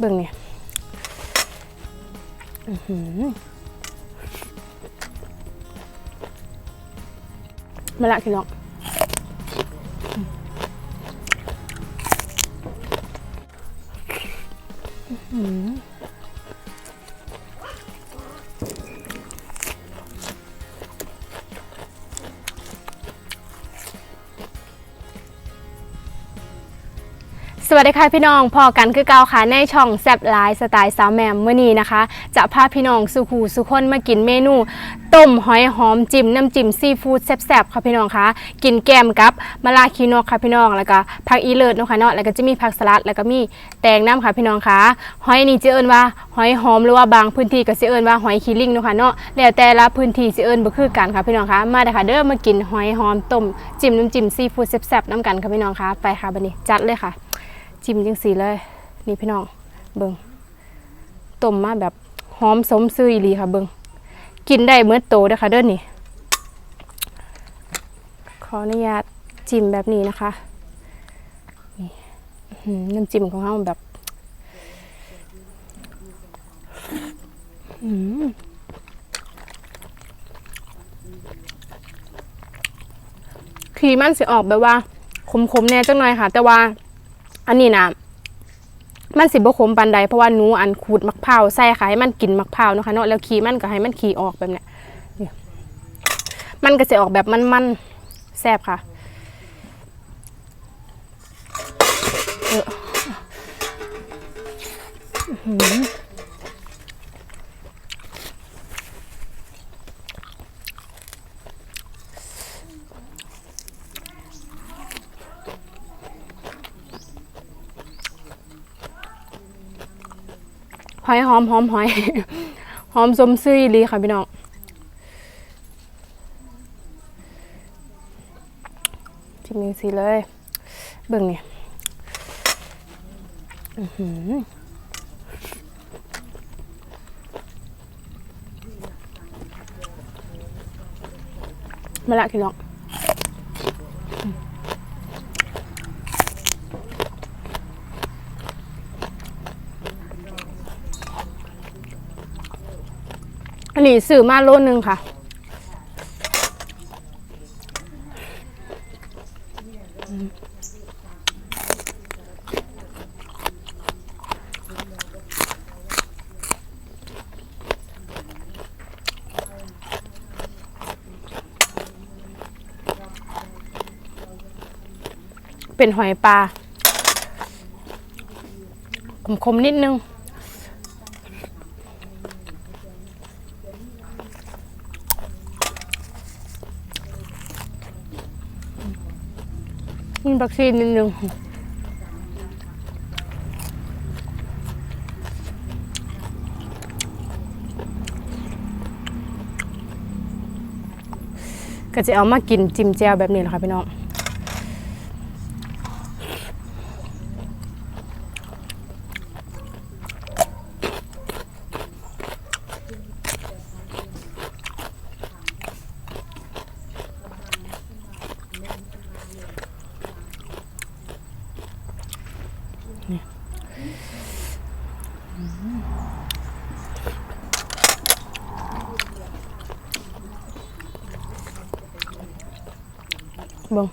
เบิ่งเนี่ยมาละพี่น้องอืม วัสดีค่ะพี่น้องพอกันคือเก่าค่ะในช่องแซบไลฟ์สไตล์สาวแหมมเมื่อนี้นะคะ จะพาพี่น้องสุขูสุคนมากินเมนูต้มหอยหอมจิ้มน้ำจิ้มซีฟู้ดแซ่บๆค่ะพี่น้องคะกินแกมกับมะลาคีนกค่ะพี่น้องแล้วก็ผักอีเลิศนะคะเนาะแล้วก็จะมีผักสลัดแล้วก็มีแตงน้ำค่ะพี่น้องคะหอยนี่จะเอิ้นว่าหอยหอมหรือว่าบางพื้นที่ก็จะเอิ้นว่าหอยคีริงนะคะเนาะแล้วแต่ละพื้นที่จะเอิ้นบ่คือกันค่ะพี่น้องคะมาเด้อค่ะเด้อมากินหอยหอมต้มจิ้มน้ำจิ้มซีฟู้ดแซ่บๆน้ำกันค่ะพี่น้องคะไปค่ะบัดนี้จัดเลยค่ะ จิ้มจังสีเลย นี่พี่น้องเบิงต้มมาแบบหอมสมซื่ออีหลีค่ะเบิงกินได้เมื่อโตเด้ค่ะเด้อนี่ ขออนุญาตจิ้มแบบนี้นะคะนี่อื้อหือน้ำจิ้มของเราแบบอื้อหือขีมันสิออกแบบว่า ขมๆแน่จังหน่อยค่ะ แต่ว่า อันนี้นะมันสิบ่ขมปันใดเพราะว่าหนูอันขูดมะพร้าวใส่ค่ะให้มันกินมะพร้าวนะคะเนาะแล้วขี้มันก็ให้มันขี้ออกแบบเนี้ยเนี่ยมันก็จะออกแบบมันๆแซ่บค่ะเออ อื้อหือหอยหอมหอมหอยหอมสมซื่ออีหลีค่ะพี่น้องจิ้มยังสีเลย เบิ่งเนี่ยอื้อหือมาละพี่น้อง อันนี้ซื้อมาโลนึงค่ะ เป็นหอยปลาคมๆนิดนึง มีวัคซีนนิดนึงก็จะเอามากินจิ้มแจ่วแบบนี้แหละค่ะพี่น้อง เบิ่ง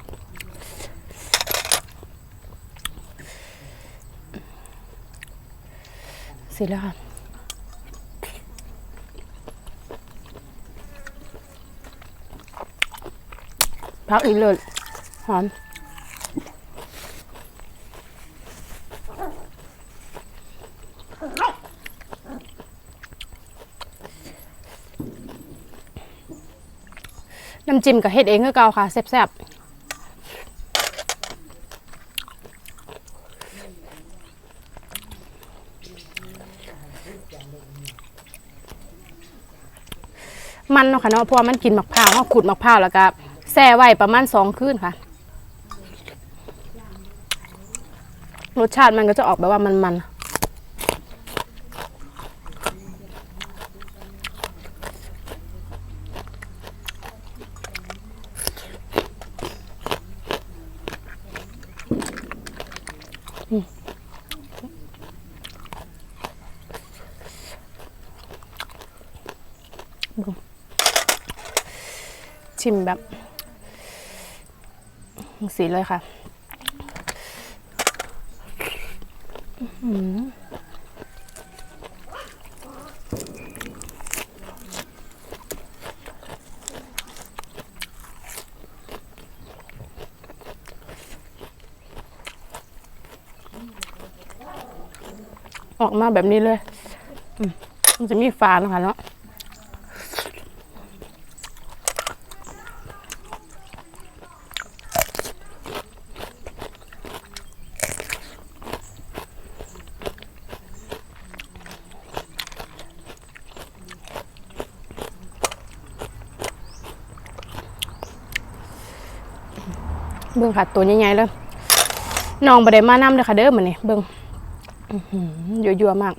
เสิแล้วค่ะพักอีกเลยหอม น้ำจิ้มกับเฮ็ดเองคือเก่าค่ะแซ่บๆมันเนาะค่ะเนาะเพราะว่ามันกินมะพร้าวเขาขุดมะพร้าวแล้วก็แช่ไว้ประมาณสองคืนค่ะ รสชาติมันก็จะออกแบบว่ามันๆ ชิมแบบสีเลยค่ะออกมาแบบนี้เลย มันจะมีฝานะคะเนาะ เบิ่งค่ะ ตัวใหญ่ๆเลยน้องบดได้มานำเลยค่ะเด้อมื้อนี้เบิ่งอื้อหือยั่วๆมาก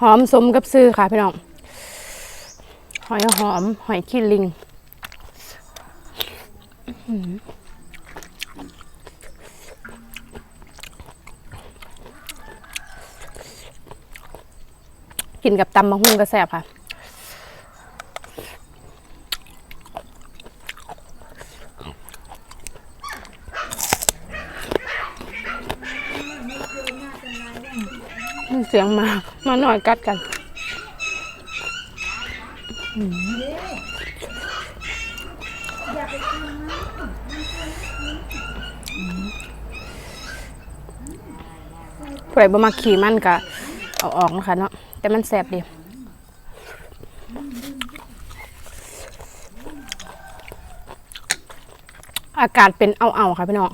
หอมสมกับซื้อค่ะพี่น้อง หอยหอม หอยขี้ลิงกินกับตำมะฮุ่งก็แซ่บค่ะ เสียงมา มาหน่อยกัดกันผู้ใดบ่มาขี่มันก็เอาออกนะคะเนาะแต่มันแสบดีอากาศเป็นเอาๆค่ะพี่น้อง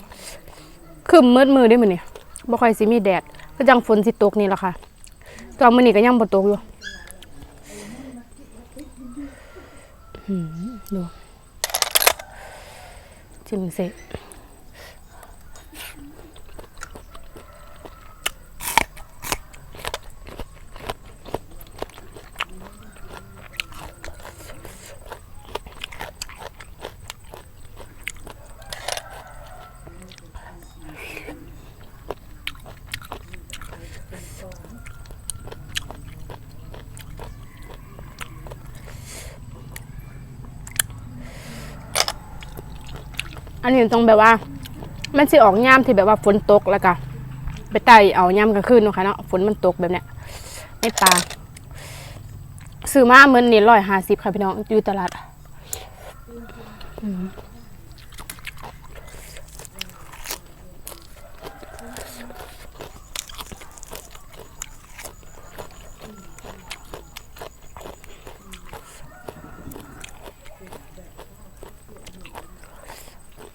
คือมืดมือได้มือนี่ยบ่ค่อยสิมีแดด ก็จังฝนสิตกนี่แหละค่ะตอนมื้อนี้ก็ยังบ่ตกอยู่หืมดูจิ้มเสร็จ อันนี้ต้องแบบว่า มันสิออกย่ามที่แบบว่าฝนตกแล้วก็ไปไต่เอาย่ามกลางคืนเนาะค่ะเนาะฝนมันตกแบบเนี้ยไม่ปลาซื้อมาเหมือนนี่ร้อยห้าสิบค่ะพี่น้องอยู่ตลาด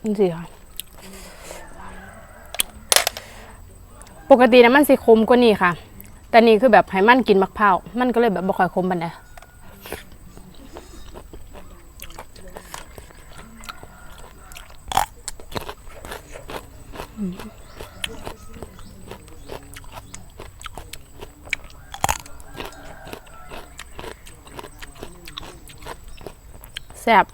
นี่สิค่ะ ปกตินะมันสิคมกว่านี้ค่ะ แต่นี่คือแบบให้มันกินมะพร้าว มันก็เลยแบบบ่ค่อยคมบันไดแซ่บ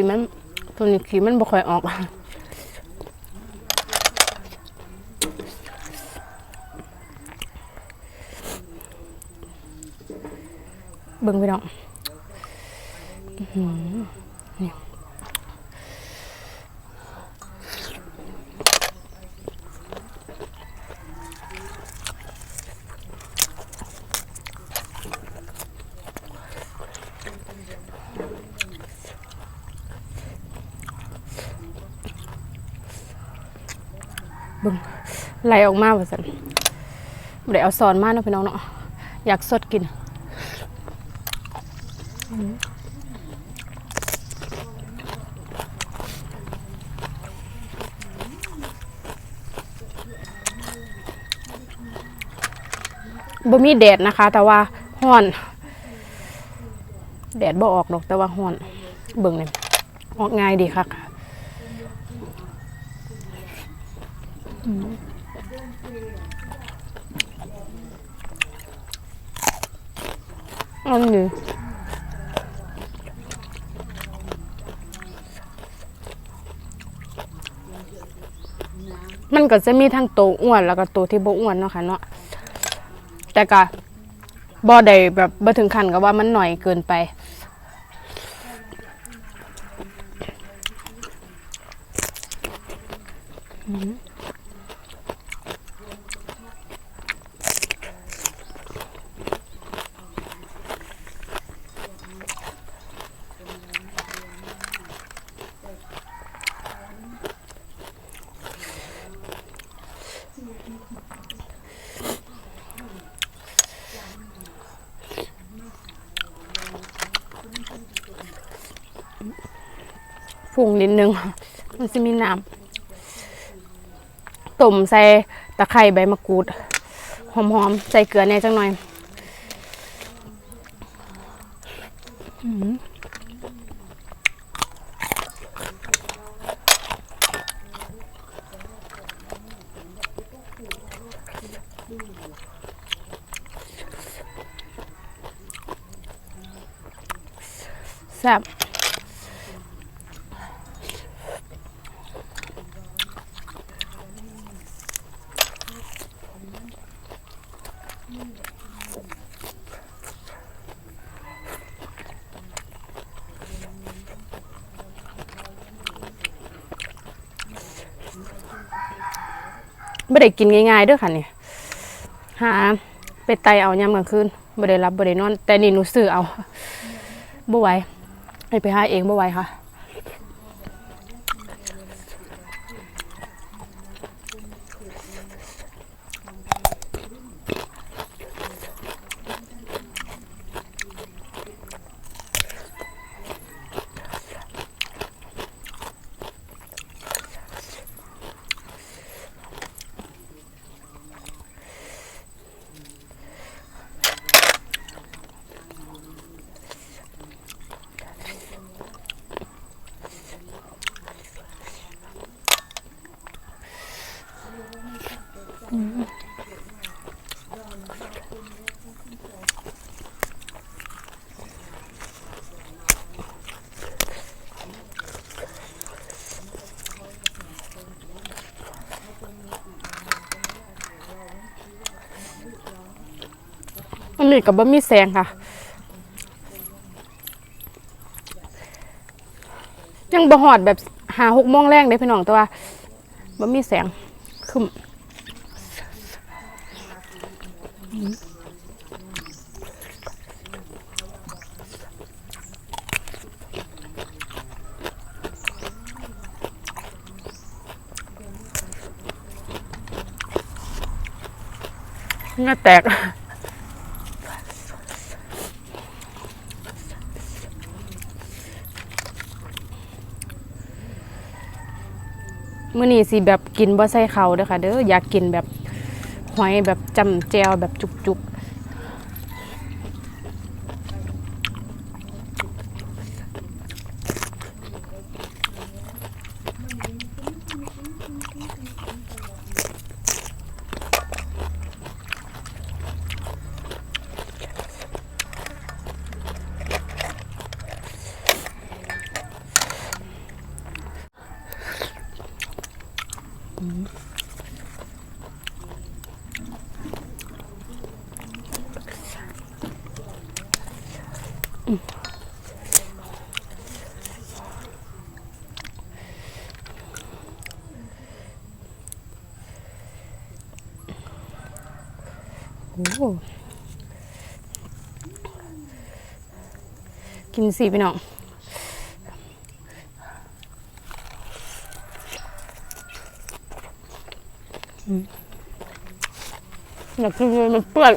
ขีมันตัวนี้ขีมันบ่ค่อยออกเบิ่งไปดอกอื้อหือนี่ ไหลออกมาว่าสันบ่ได้เอาซอนมาเนาะพี่น้องเนาะอยากสดกินบ่มีแดดนะคะ แต่ว่าห้อน แดดบ่ออกหรอกแต่ว่าห้อน เบิ่งเลยออกง่ายดีค่ะ อันนี้มันก็จะมีทั้งโตวอ้วนแล้วก็โตวที่บ่อ้วนเนาะค่ะเนาะแต่ก็บ่ได้แบบบ่ถึงขั้นกับว่ามันหน่อยเกินไป ฝุ่งนิดนึง มันจะมีน้ำต้มใส่ตะไคร้ใบมะกรูด หอมๆ ใส่เกลือแน่จังหน่อยอื้อหือแซ่บ ไม่ได้กินง่ายๆเด้วยค่ะเนี่ยหาไปไตเอายามกลางคืนไม่ได้รับไม่ได้นอน แต่นี่หนูซื้อเอาบ่ไหวให้ไปหาเองบ่ไหวค่ะ นี้กับบะหมี่แซงค่ะ ยังบะหอดแบบหาหกโมงแรงเด้พี่น้องแต่ว่าบะหมี่แสงคึมเง่าแตก มื่อนี้สิแบบกินบ่ใส่เขาเด้อค่ะ เด้ออยากกินแบบหอยแบบจำแจวแบบจุกๆ กินสิพี่น้อง อืมอยากกินเลยมันเปื้อน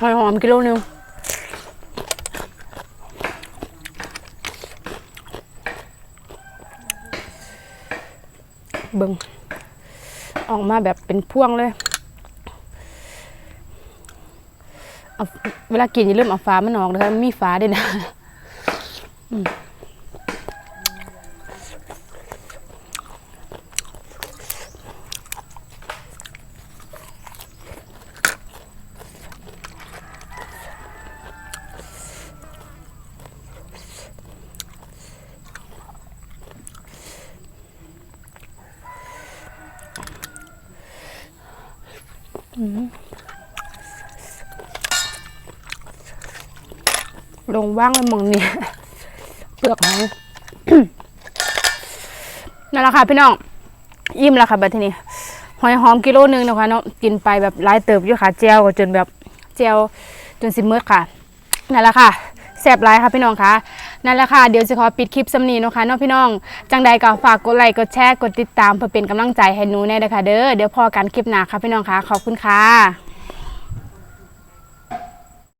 หอยหอมกิโลนึงเบิ่งออกมาแบบเป็นพ่วงเลยเเวลากินอย่าลืมเอาฟ้ามันออกนะคะมีฟ้าด้วยนะ ลงว่างเลยมองนี่เปลือกหอยนั่นแหละค่ะพี่น้องอิ่มแล้วค่ะบัดทีนี้หอยหอมกิโลนึงนะคะเนาะกินไปแบบหลายเติบอยู่ค่ะเจียวจนแบบเจียวจนสิเมืดค่ะนั่นแหละค่ะแซ่บหลายค่ะพี่น้องค่ะนั่นแหละค่ะเดี๋ยวจะขอปิดคลิปสำนีนะคะเนาะพี่น้องจังใดก็ฝากกดไลค์กดแชร์กดติดตามเพื่อเป็นกำลังใจให้หนูแน่เลยค่ะเด้อเดี๋ยวพอกันคลิปหน้าค่ะพี่น้องค่ะขอบคุณค่ะ